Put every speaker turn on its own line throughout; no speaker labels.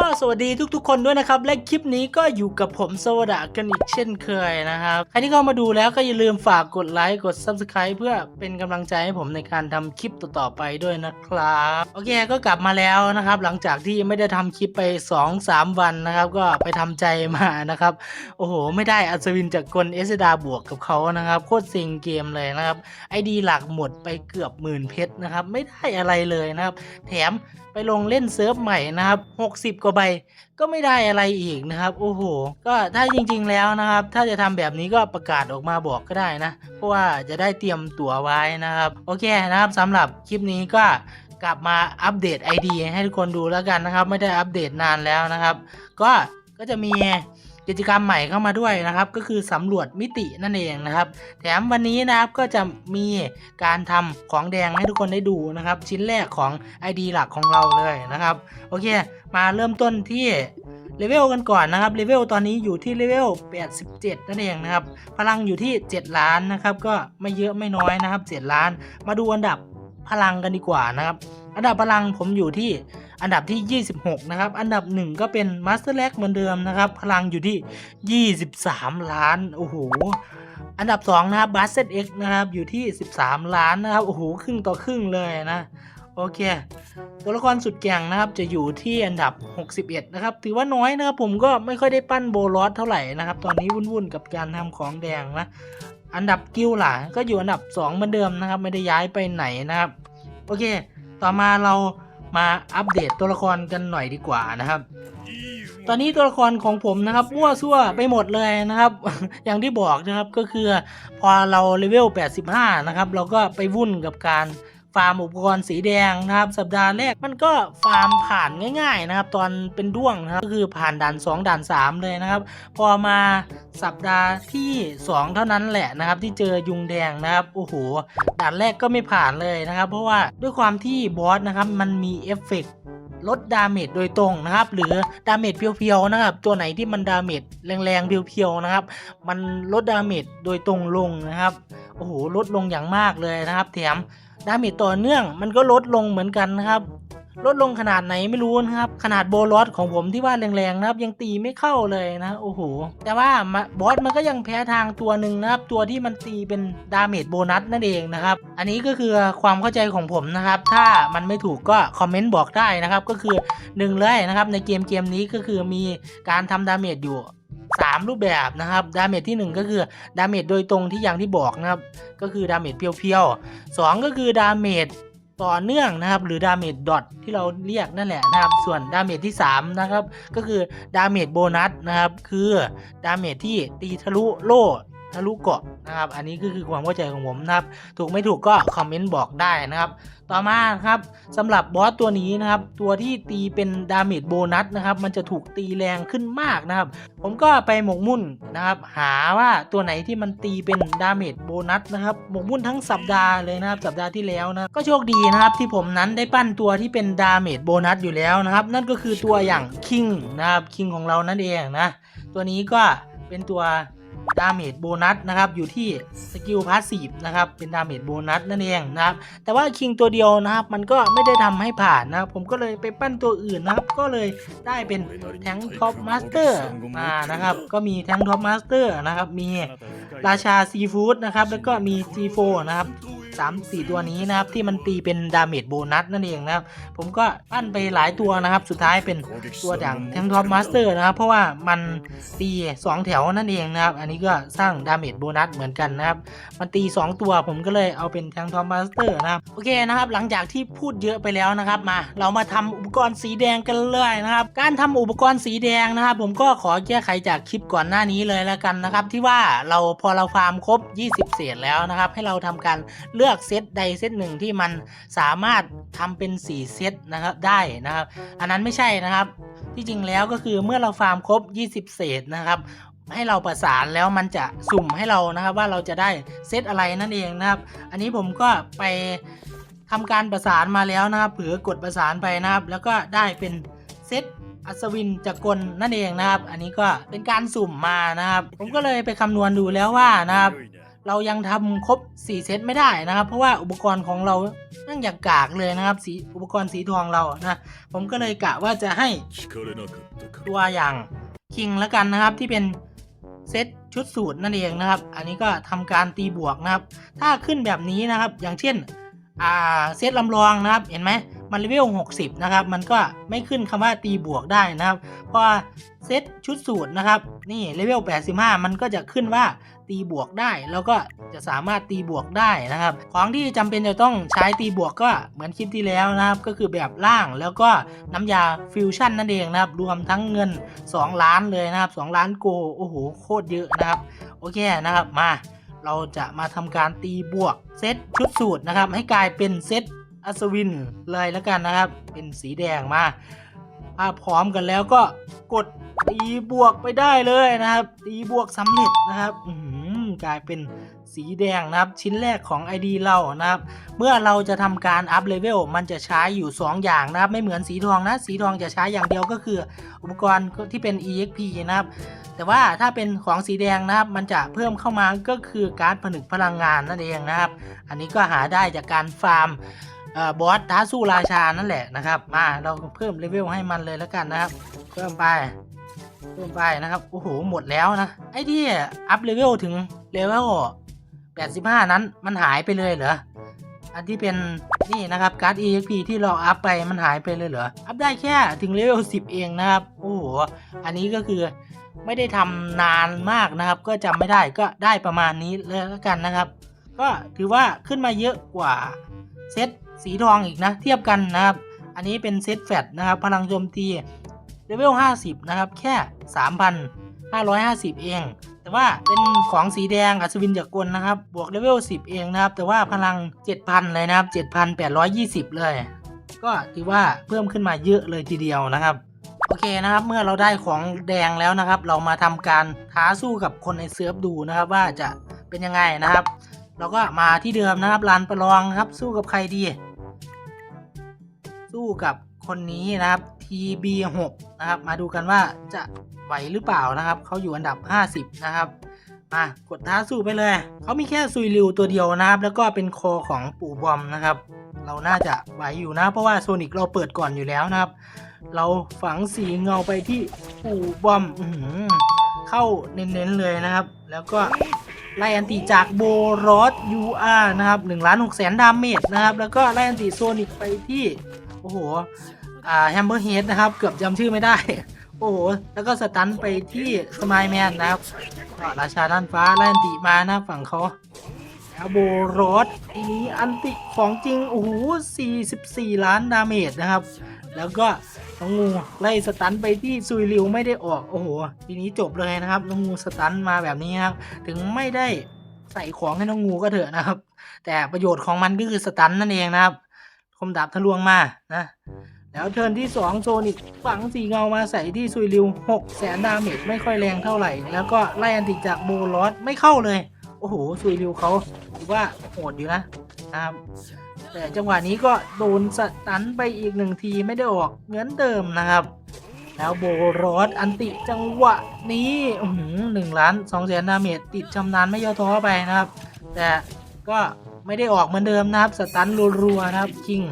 ก็สวัสดีทุกๆ คนด้วยนะครับ และคลิปนี้ก็อยู่กับผมสวดากันอีกเช่นเคยนะครับ ใครที่เข้ามาดูแล้วก็อย่าลืมฝากกดไลค์กด Subscribe เพื่อเป็นกำลังใจให้ผมในการทำคลิปต่อๆไปด้วยนะครับ โอเคก็กลับมาแล้วนะครับ หลังจากที่ไม่ได้ทำคลิปไป 2-3 วันนะครับ ก็ไปทำใจมานะครับ โอ้โห ไม่ได้อัศวินจากกลเอสดาบวกกับเขานะครับโคตรเซ็งเกมเลยนะครับไอดีหลักหมดไปเกือบหมื่นเพชรนะครับไม่ได้อะไรเลยนะครับ แถมไปลงเล่นเซิร์ฟใหม่นะครับ60กว่าใบก็ไม่ได้อะไรอีกนะครับ โอ้โห ก็ถ้าจริงๆแล้วนะครับ ถ้าจะทำแบบนี้ก็ประกาศออกมาบอกก็ได้นะ เพราะว่าจะได้เตรียมตั๋วไว้นะครับ โอเคนะครับสำหรับคลิปนี้ก็กลับมาอัปเดต ID ให้ทุกคนดูแล้วกันนะครับ ไม่ได้อัปเดตนานแล้วนะครับ ก็ก็จะมี กิจกรรมใหม่เข้ามาด้วยนะครับ ก็คือสำรวจมิตินั่นเองนะครับ แถมวันนี้นะครับก็จะมีการทำของแดงให้ทุกคนได้ดูนะครับ ชิ้นแรกของ ID หลักของเราเลยนะครับ โอเค มาเริ่มต้นที่เลเวลกันก่อนนะครับเลเวลตอนนี้อยู่ที่เลเวล87 นั่นเองนะครับ พลังอยู่ที่ 7 ล้านนะครับ ก็ไม่เยอะไม่น้อยนะครับ 7 ล้าน มาดูอันดับพลังกันดีกว่านะครับ อันดับพลังผมอยู่ที่ อันดับที่ 26 นะครับ อันดับ 1 ก็เป็น Master l a g เหมือนเดิมนะครับ พลังอยู่ที่ 23 ล้าน โอ้โห อันดับ 2 นะครับ b a s s e t X นะครับ อยู่ที่ 13 ล้านนะครับ โอ้โห ครึ่งต่อครึ่งเลยนะ โอเค ตัวละครสุดแก่งนะครับ จะอยู่ที่อันดับ 61 นะครับ ถือว่าน้อยนะครับ ผมก็ไม่ค่อยได้ปั้นโบลอสเท่าไหร่นะครับ ตอนนี้วุ่นๆกับการทำของแดงนะ อันดับกิลล่ะก็อยู่อันดับ 2 เหมือนเดิมนะครับ ไม่ได้ย้ายไปไหนนะครับ โอเค ต่อมาเรา มาอัปเดตตัวละครกันหน่อยดีกว่านะครับ ตอนนี้ตัวละครของผมนะครับมั่วซั่วไปหมดเลยนะครับ อย่างที่บอกนะครับก็คือพอเราเลเวล 85 นะครับ เราก็ไปวุ่นกับการ ฟาร์มอุปกรณ์สีแดงนะครับสัปดาห์แรกมันก็ฟาร์มผ่านง่ายๆนะครับตอนเป็นด้วงนะครับก็คือผ่านด่าน 2 ด่าน 3 เลยนะครับ พอมาสัปดาห์ที่ 2 เท่านั้นแหละนะครับที่เจอยุงแดงนะครับโอ้โหด่านแรกก็ไม่ผ่านเลยนะครับ เพราะว่าด้วยความที่บอสนะครับมันมีเอฟเฟกต์ลดดาเมจโดยตรงนะครับ หรือดาเมจเพียวๆนะครับ ตัวไหนที่มันดาเมจแรงๆเพียวๆนะครับ มันลดดาเมจโดยตรงลงนะครับ โอ้โหลดลงอย่างมากเลยนะครับแถม ดาเมจต่อเนื่องมันก็ลดลงเหมือนกันนะครับ ลดลงขนาดไหนไม่รู้นะครับ ขนาดโบลอสของผมที่ว่าแรงๆนะครับ ยังตีไม่เข้าเลยนะโอ้โหแต่ว่ามาบอสมันก็ยังแพ้ทางตัวหนึ่งนะครับ ตัวที่มันตีเป็นดาเมจโบนัสนั่นเองนะครับ อันนี้ก็คือความเข้าใจของผมนะครับ ถ้ามันไม่ถูกก็คอมเมนต์บอกได้นะครับ ก็คือหนึ่งเลยนะครับ ในเกมเกมนี้ก็คือมีการทำดาเมจอยู่ 3 รูปแบบนะครับดาเมจที่ 1 ก็คือดาเมจโดยตรงที่อย่างที่บอกนะครับ ก็คือดาเมจเพียวๆ2ก็คือดาเมจต่อเนื่องนะครับ หรือดาเมจดอทที่เราเรียกนั่นแหละนะครับ ส่วนดาเมจที่ 3 นะครับ ก็คือดาเมจโบนัสนะครับ คือดาเมจที่ตีทะลุโล่ ทะลุเกาะนะครับ อันนี้ก็คือความเข้าใจของผมนะครับ ถูกไม่ถูกก็คอมเมนต์บอกได้นะครับ ต่อมาครับสำหรับบอสตัวนี้นะครับ ตัวที่ตีเป็นดาเมจโบนัสนะครับ มันจะถูกตีแรงขึ้นมากนะครับ ผมก็ไปหมกมุ่นนะครับ หาว่าตัวไหนที่มันตีเป็นดาเมจโบนัสนะครับ หมกมุ่นทั้งสัปดาห์เลยนะครับสัปดาห์ที่แล้วนะก็โชคดีนะครับที่ผมนั้นได้ปั้นตัวที่เป็นดาเมจโบนัสอยู่แล้วนะครับ นั่นก็คือตัวอย่างคิงนะครับคิงของเรานั่นเองนะตัวนี้ก็เป็นตัว ดาเมจโบนัสนะครับอยู่ที่สกิลพาสซีฟนะครับเป็นดาเมจโบนัสนั่นเองนะครับแต่ว่าคิงตัวเดียวนะครับมันก็ไม่ได้ทำให้ผ่านนะครับผมก็เลยไปปั้นตัวอื่นนะครับก็เลยได้เป็นแทงท็อปมาสเตอร์มานะครับก็มีแทงท็อปมาสเตอร์นะครับมีราชาซีฟู้ดนะครับแล้วก็มี G4 นะครับ สามสี่ตัวนี้นะครับที่มันตีเป็นดาเมจโบนัสนั่นเองนะครับผมก็ปั้นไปหลายตัวนะครับ สุดท้ายเป็นตัวอย่างแทงท็อปมาสเตอร์นะครับ เพราะว่ามันตี 2 แถวนั่นเองนะครับ อันนี้ก็สร้างดาเมจโบนัสเหมือนกันนะครับ มันตี 2 ตัวผมก็เลยเอาเป็นแทงท็อมมาสเตอร์นะครับโอเคนะครับ หลังจากที่พูดเยอะไปแล้วนะครับมา เรามาทำอุปกรณ์สีแดงกันเลยนะครับ การทำอุปกรณ์สีแดงนะครับ ผมก็ขอแก้ไขจากคลิปก่อนหน้านี้เลยแล้วกันนะครับ ที่ว่าเราพอเราฟาร์มครบ 20 เศษแล้วนะครับ ให้เราทำการเลือกเซตใดเซตหนึ่งที่มันสามารถทำเป็น 4 เซตนะครับได้นะครับ อันนั้นไม่ใช่นะครับ ที่จริงแล้วก็คือเมื่อเราฟาร์มครบ 20 เศษนะครับให้เราประสานแล้วมันจะสุ่มให้เรานะครับว่าเราจะได้เซตอะไรนั่นเองนะครับ อันนี้ผมก็ไปทำการประสานมาแล้วนะครับเผือกดประสานไปนะครับ แล้วก็ได้เป็นเซตอัศวินจักรนั่นเองนะครับ อันนี้ก็เป็นการสุ่มมานะครับ ผมก็เลยไปคำนวณดูแล้วว่านะครับ เรายังทำครบ 4 เซตไม่ได้นะครับ เพราะว่าอุปกรณ์ของเรานั่งอย่างกากเลยนะครับสีอุปกรณ์สีทองเรานะผมก็เลยกะว่าจะให้ตัวอย่างคิงแล้วกันนะครับที่เป็นเซตชุดสูตรนั่นเองนะครับ อันนี้ก็ทำการตีบวกนะครับ ถ้าขึ้นแบบนี้นะครับ อย่างเช่น อ่าเซตลำลองนะครับเห็นไหมมันเลเวล60 นะครับ มันก็ไม่ขึ้นคำว่าตีบวกได้นะครับ เพราะเซตชุดสูตรนะครับ นี่เลเวล85 มันก็จะขึ้นว่าตีบวกได้ แล้วก็จะสามารถตีบวกได้นะครับ ของที่จำเป็นจะต้องใช้ตีบวกก็เหมือนคลิปที่แล้วนะครับ ก็คือแบบล่างแล้วก็น้ำยาฟิวชั่นนั่นเองนะครับ รวมทั้งเงิน 2 ล้านเลยนะครับ 2 ล้านโก โอ้โห โคตรเยอะนะครับ โอเคนะครับ มา เราจะมาทำการตีบวกเซตชุดสูตรนะครับ ให้กลายเป็นเซตอัศวินเลยแล้วกันนะครับ เป็นสีแดงมาถ้าพร้อมกันแล้วก็กดตีบวกไปได้เลยนะครับ ตีบวกสำเร็จนะครับอื กลายเป็นสีแดงนะครับ ชิ้นแรกของ ID เรานะครับ เมื่อเราจะทำการอัพเลเวลมันจะใช้อยู่ 2 อย่างนะครับ ไม่เหมือนสีทองนะ สีทองจะใช้อย่างเดียวก็คืออุปกรณ์ที่เป็น EXP นะครับ แต่ว่าถ้าเป็นของสีแดงนะครับ มันจะเพิ่มเข้ามาก็คือการผนึกพลังงานนั่นเองนะครับ อันนี้ก็หาได้จากการฟาร์มบอสท้าสู้ราชานั่นแหละนะครับ มาเราเพิ่มเลเวลให้มันเลยแล้วกันนะครับ เพิ่มไป เพิ่มไปนะครับ โอ้โห หมดแล้วนะ ไอ้ที่อัพเลเวลถึงเลเวล85 นั้นมันหายไปเลยเหรอ อันที่เป็นนี่นะครับการ์ด EXP ที่เราอัพไปมันหายไปเลยเหรอ อัพได้แค่ถึงเลเวล10 เองนะครับ โอ้โห อันนี้ก็คือไม่ได้ทำนานมากนะครับ ก็จำไม่ได้ก็ได้ประมาณนี้เลยแล้วกันนะครับ ก็ถือว่าขึ้นมาเยอะกว่าเซตสีทองอีกนะ เทียบกันนะครับ อันนี้เป็นเซตแฟตนะครับ พลังโจมตี เลเวล 50 นะครับ แค่ 3,550 เอง แต่ว่าเป็นของสีแดงอัศวินจักรกลนะครับ บวกเลเวล 10 เองนะครับ แต่ว่าพลัง 7,000 เลยนะครับ 7,820 เลย ก็ถือว่าเพิ่มขึ้นมาเยอะเลยทีเดียวนะครับโอเคนะครับเมื่อเราได้ของแดงแล้วนะครับ เรามาทำการท้าสู้กับคนในเซิร์ฟดูนะครับ ว่าจะเป็นยังไงนะครับ เราก็มาที่เดิมนะครับลานประลองครับ สู้กับใครดี สู้กับคนนี้นะครับ TB6 นะครับ มาดูกันว่าจะไหวหรือเปล่านะครับ เขาอยู่อันดับ 50 นะครับมากดท้าสู้ไปเลย เขามีแค่ซุยริวตัวเดียวนะครับ แล้วก็เป็นคอของปู่บอมนะครับ เราน่าจะไหวอยู่นะ เพราะว่าโซนิกเราเปิดก่อนอยู่แล้วนะครับ เราฝังสีเงาไปที่ปู่บอมอเข้าเน้นๆเลยนะครับ แล้วก็ไล่อันติจากโบรอส UR นะครับ1ล้าน6แสนดาเมจนะครับ แล้วก็ไล่อันติโซนิกไปที่ โอ้โห อ่าแฮมเบอร์เฮดนะครับ เกือบจำชื่อไม่ได้ โอ้โห แล้วก็สตันไปที่สมายแมนนะครับราชาด้านฟ้าไล่อันติมานะฝั่งเขาแล้วโบรอสทีนี้อันติของจริง โอ้โห 44 ล้านดาเมจนะครับ แล้วก็น้องงูไล่สตันไปที่ซุยริวไม่ได้ออก โอ้โห ทีนี้จบเลยนะครับ น้องงูสตันมาแบบนี้ครับ ถึงไม่ได้ใส่ของให้น้องงูก็เถอะนะครับ แต่ประโยชน์ของมันก็คือสตันนั่นเองนะครับ คมดาบทะลวงมานะ แล้วเทิร์นที่ 2 โซนิกฝังสีเงามาใส่ที่ซุยริว6แสนดาเมจไม่ค่อยแรงเท่าไหร่ แล้วก็ไล่อันติจากโบลอสไม่เข้าเลย โอ้โหซุยริวเขาถือว่าโหดอยู่นะครับแต่จังหวะนี้ก็โดนสตันไปอีกหนึ่งทีไม่ได้ออกเหมือนเดิมนะครับ แล้วโบรอสอันติจังหวะนี้หนึ่งล้านสองแสนดาเมจติดชำนาญไม่ย่อท้อไปนะครับ แต่ก็ไม่ได้ออกเหมือนเดิมนะครับสตันรัวๆนะครับคิง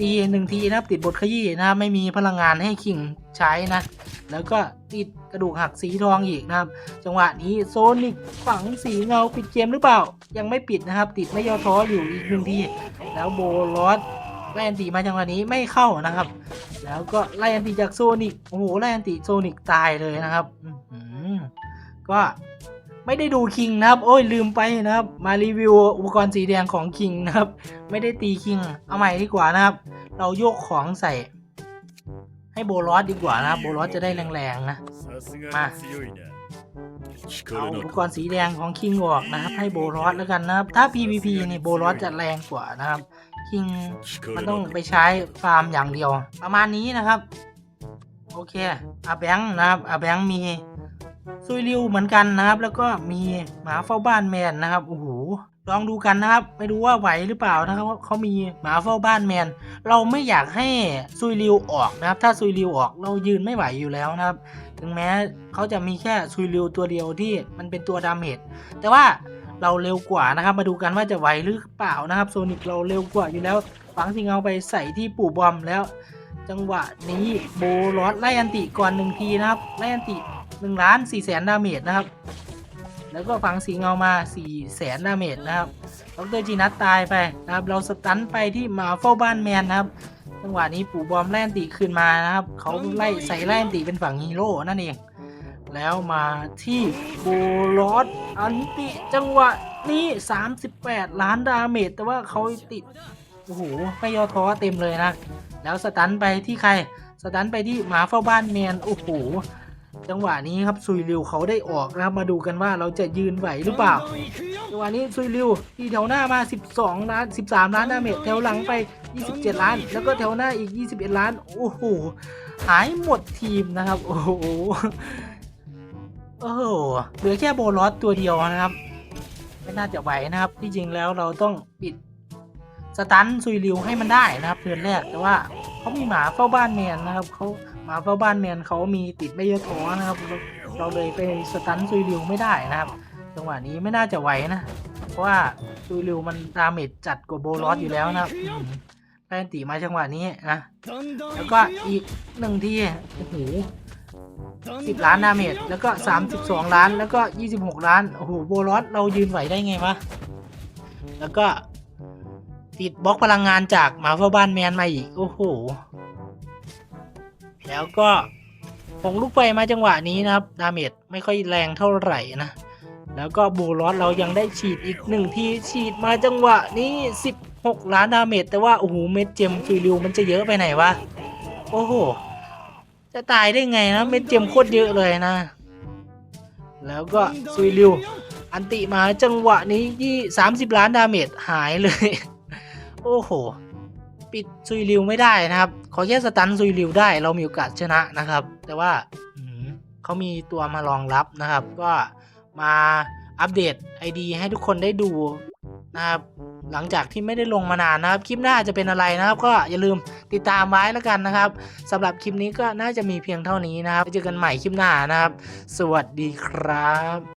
ตีหนึ่งทีนะครับติดบทขยี้นะครับไม่มีพลังงานให้คิงใช้นะ แล้วก็ติดกระดูกหักสีทองอีกนะครับ จังหวะนี้โซนิกฝังสีเงาปิดเกมหรือเปล่า ยังไม่ปิดนะครับ ติดไม่ย่อท้ออยู่อีกหนึ่งที แล้วโบลอสไล่อันติมาจังหวะนี้ไม่เข้านะครับ แล้วก็ไล่อันติจากโซนิกโอ้โหไล่อันติโซนิกตายเลยนะครับก็ ไม่ได้ดูคิงนะครับ โอ้ยลืมไปนะครับ มารีวิวอุปกรณ์สีแดงของคิงนะครับ ไม่ได้ตีคิง เอาใหม่ดีกว่านะครับ เราโยกของใส่ ให้โบลอสดีกว่านะครับ โบลอสจะได้แรงๆนะ
มา
เอาอุปกรณ์สีแดงของคิงออกนะครับ ให้โบลอสแล้วกันนะครับ ถ้า PVP นี่โบลอสจะแรงกว่านะครับ คิงมันต้องไปใช้ฟาร์มอย่างเดียว ประมาณนี้นะครับ โอเคอาแบงค์นะครับอาแบงค์มี ซุยริวเหมือนกันนะครับ แล้วก็มีหมาเฝ้าบ้านแมนนะครับโอ้โหลองดูกันนะครับ ไม่รู้ว่าไหวหรือเปล่านะครับว่าเขามีหมาเฝ้าบ้านแมน เราไม่อยากให้ซุยริวออกนะครับ ถ้าซุยริวออกเรายืนไม่ไหวอยู่แล้วนะครับ ถึงแม้เขาจะมีแค่ซุยริวตัวเดียวที่มันเป็นตัวดาเมจแต่ว่าเราเร็วกว่านะครับ มาดูกันว่าจะไหวหรือเปล่านะครับโซนิกเราเร็วกว่าอยู่แล้วฝังสิงเอาไปใส่ที่ปู่บอมแล้ว จังหวะนี้โบลอสไล่อันติก่อนหนึ่งทีนะครับไล่อันติ หนึ่งล้านสี่แสนดาเมจนะครับ แล้วก็ฝังสีเงามาสี่แสนดาเมจนะครับดรจีนัทตายไปนะครับ เราสตันไปที่หมาเฝ้าบ้านแมนนะครับจังหวะนี้ปู่บอมไล่นติคืนมานะครับ เขาไล่ใส่ไล่นติเป็นฝั่งฮีโร่นั่นเอง แล้วมาที่โบลอสอันติจังหวะนี้ 38 ล้านดาเมจแต่ว่าเขาติดโอ้โหไม่ย่อท้อเต็มเลยนะ แล้วสตันไปที่ใคร สตันไปที่หมาเฝ้าบ้านแมนโอ้โห จังหวะนี้ครับซุยริวเขาได้ออกนะครับมาดูกันว่าเราจะยืนไหวหรือเปล่าจังหวะนี้ซุยริวที่แถวหน้ามา 12 ล้าน 13 ล้านดาเมจแถวหลังไป 27 ล้าน แล้วก็แถวหน้าอีก 21 ล้าน โอ้โหหายหมดทีมนะครับ โอ้โหโอ้โหเหลือแค่โบลอสตัวเดียวนะครับ ไม่น่าจะไหวนะครับ ที่จริงแล้วเราต้องปิดสตันซุยริวให้มันได้นะครับเทิร์นแรกแต่ว่าเขามีหมาเฝ้าบ้านแมนนะครับเขา มาเฝ้าบ้านแมนเขามีติดไม่เยอะท้อนะครับเราเราเลยไปสตันซุยริวไม่ได้นะครับจังหวะนี้ไม่น่าจะไหวนะ เพราะว่าซุยริวมันดาเมจจัดกว่าโบลอสอยู่แล้วนะครับอืมได้อันตีมาจังหวะนี้นะแล้วก็อีกหนึ่งทีโอ้โหสิบล้านดาเมจแล้วก็สามสิบสองล้านแล้วก็ยี่สิบหกล้านโอ้โหโบลอสเรายืนไหวได้ไงวะแล้วก็ติดบล็อกพลังงานจากมาเฝ้าบ้านแมนมาอีก โอ้โห แล้วก็ผงลูกไฟมาจังหวะนี้นะครับ ดาเมจไม่ค่อยแรงเท่าไหร่นะ แล้วก็บูลอสเรายังได้ฉีดอีกหนึ่งทีฉีดมาจังหวะนี้16 ล้านดาเมจแต่ว่าโอ้โหเม็ดเจมฟิลิวมันจะเยอะไปไหนวะโอ้โหจะตายได้ไงนะเม็ดเจมโคตรเยอะเลยนะ แล้วก็ซุยริวอันติมาจังหวะนี้ยี่สามสิบล้านดาเมจหายเลย โอ้โห ปิดซุยริวไม่ได้นะครับ ขอแค่สตันซุยริวได้เรามีโอกาสชนะนะครับ แต่ว่าเขามีตัวมารองรับนะครับ ก็มาอัปเดต ID ให้ทุกคนได้ดูนะครับหลังจากที่ไม่ได้ลงมานานนะครับ คลิปหน้าจะเป็นอะไรนะครับ ก็อย่าลืมติดตามไว้แล้วกันนะครับสำหรับคลิปนี้ก็น่าจะมีเพียงเท่านี้นะครับเจอกันใหม่คลิปหน้านะครับ สวัสดีครับ